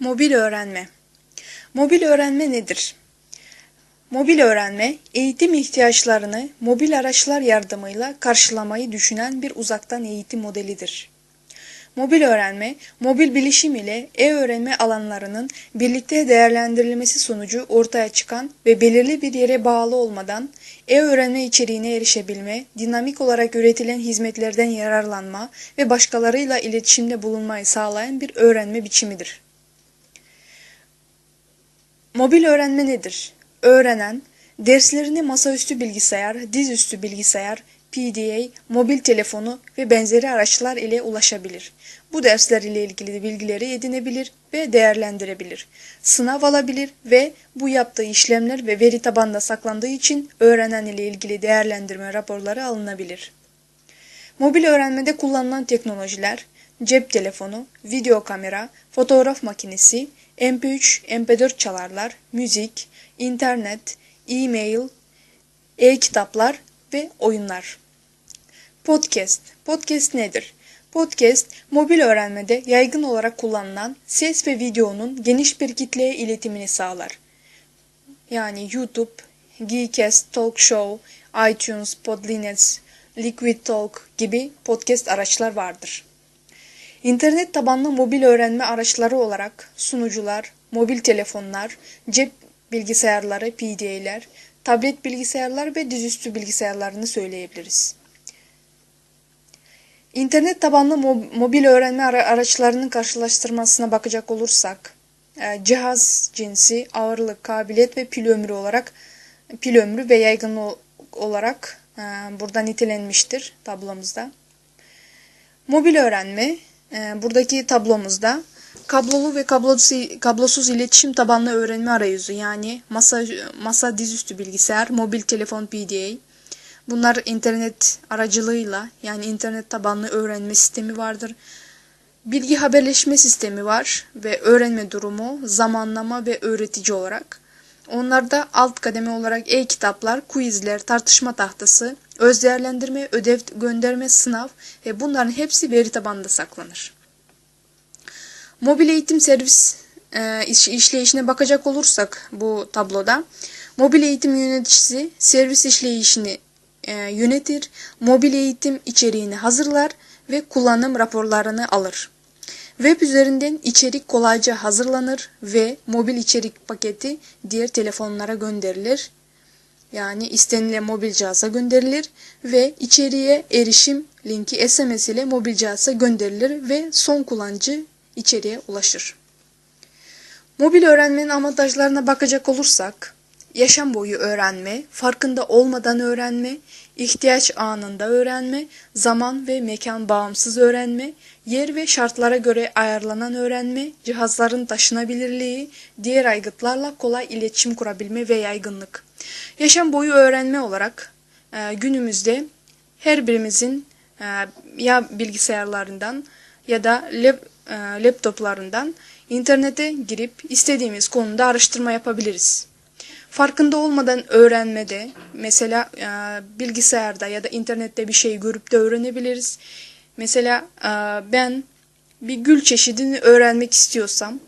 Mobil öğrenme. Mobil öğrenme nedir? Mobil öğrenme, eğitim ihtiyaçlarını mobil araçlar yardımıyla karşılamayı düşünen bir uzaktan eğitim modelidir. Mobil öğrenme, mobil bilişim ile e-öğrenme alanlarının birlikte değerlendirilmesi sonucu ortaya çıkan ve belirli bir yere bağlı olmadan e-öğrenme içeriğine erişebilme, dinamik olarak üretilen hizmetlerden yararlanma ve başkalarıyla iletişimde bulunmayı sağlayan bir öğrenme biçimidir. Mobil öğrenme nedir? Öğrenen, derslerini masaüstü bilgisayar, dizüstü bilgisayar, PDA, mobil telefonu ve benzeri araçlar ile ulaşabilir. Bu dersler ile ilgili bilgileri edinebilir ve değerlendirebilir. Sınav alabilir ve bu yaptığı işlemler ve veri tabanında saklandığı için öğrenen ile ilgili değerlendirme raporları alınabilir. Mobil öğrenmede kullanılan teknolojiler, cep telefonu, video kamera, fotoğraf makinesi, MP3, MP4 çalarlar, müzik, internet, e-mail, e-kitaplar ve oyunlar. Podcast. Podcast nedir? Podcast, mobil öğrenmede yaygın olarak kullanılan ses ve videonun geniş bir kitleye iletimini sağlar. Yani YouTube, Geekcast, Talk Show, iTunes, Podlinets, Liquid Talk gibi podcast araçlar vardır. İnternet tabanlı mobil öğrenme araçları olarak sunucular, mobil telefonlar, cep bilgisayarları, PDA'ler, tablet bilgisayarlar ve dizüstü bilgisayarlarını söyleyebiliriz. İnternet tabanlı mob- mobil öğrenme ara- araçlarının karşılaştırmasına bakacak olursak, e, cihaz cinsi, ağırlık, kabiliyet ve pil ömrü olarak pil ömrü ve yaygınlığı olarak e, burada nitelenmiştir tablomuzda. Mobil öğrenme buradaki tablomuzda kablolu ve kablosuz, kablosuz iletişim tabanlı öğrenme arayüzü yani masa masa dizüstü bilgisayar, mobil telefon PDA. Bunlar internet aracılığıyla yani internet tabanlı öğrenme sistemi vardır. Bilgi haberleşme sistemi var ve öğrenme durumu, zamanlama ve öğretici olarak. Onlarda alt kademe olarak e-kitaplar, quizler, tartışma tahtası, öz değerlendirme, ödev gönderme, sınav ve bunların hepsi veri tabanında saklanır. Mobil eğitim servis e, iş, işleyişine bakacak olursak bu tabloda, mobil eğitim yöneticisi servis işleyişini e, yönetir, mobil eğitim içeriğini hazırlar ve kullanım raporlarını alır. Web üzerinden içerik kolayca hazırlanır ve mobil içerik paketi diğer telefonlara gönderilir. Yani istenilen mobil cihaza gönderilir ve içeriğe erişim linki SMS ile mobil cihaza gönderilir ve son kullanıcı içeriğe ulaşır. Mobil öğrenmenin avantajlarına bakacak olursak, yaşam boyu öğrenme, farkında olmadan öğrenme, ihtiyaç anında öğrenme, zaman ve mekan bağımsız öğrenme, yer ve şartlara göre ayarlanan öğrenme, cihazların taşınabilirliği, diğer aygıtlarla kolay iletişim kurabilme ve yaygınlık. Yaşam boyu öğrenme olarak e, günümüzde her birimizin e, ya bilgisayarlarından ya da lap, e, laptoplarından internete girip istediğimiz konuda araştırma yapabiliriz. Farkında olmadan öğrenmede mesela e, bilgisayarda ya da internette bir şey görüp de öğrenebiliriz. Mesela e, ben bir gül çeşidini öğrenmek istiyorsam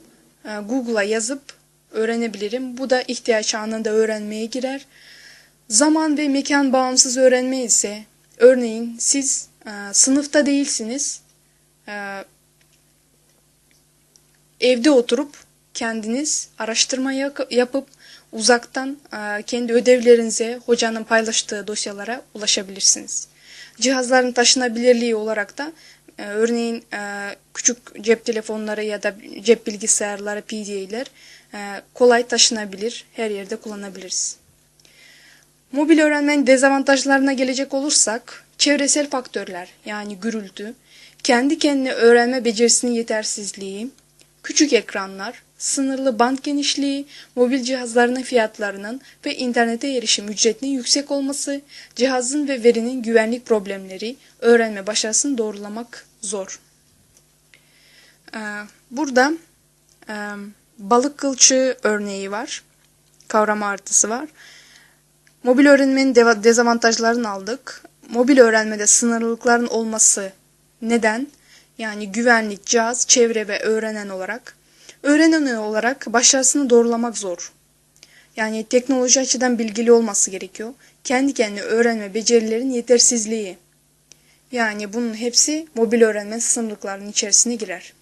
e, Google'a yazıp öğrenebilirim. Bu da ihtiyaç anında öğrenmeye girer. Zaman ve mekan bağımsız öğrenme ise örneğin siz e, sınıfta değilsiniz. E, evde oturup kendiniz araştırma yapıp uzaktan e, kendi ödevlerinize hocanın paylaştığı dosyalara ulaşabilirsiniz. Cihazların taşınabilirliği olarak da örneğin e, küçük cep telefonları ya da cep bilgisayarları PDA'ler kolay taşınabilir, her yerde kullanabiliriz. Mobil öğrenmenin dezavantajlarına gelecek olursak çevresel faktörler yani gürültü, kendi kendine öğrenme becerisinin yetersizliği, küçük ekranlar, sınırlı band genişliği, mobil cihazlarının fiyatlarının ve internete erişim ücretinin yüksek olması, cihazın ve verinin güvenlik problemleri, öğrenme başarısını doğrulamak zor. Burada balık kılçığı örneği var. Kavrama haritası var. Mobil öğrenmenin dezavantajlarını aldık. Mobil öğrenmede sınırlılıkların olması neden? Yani güvenlik, cihaz, çevre ve öğrenen olarak Öğrenen olarak başarısını doğrulamak zor. Yani teknoloji açıdan bilgili olması gerekiyor. Kendi kendine öğrenme becerilerin yetersizliği. Yani bunun hepsi mobil öğrenme sınırlıklarının içerisine girer.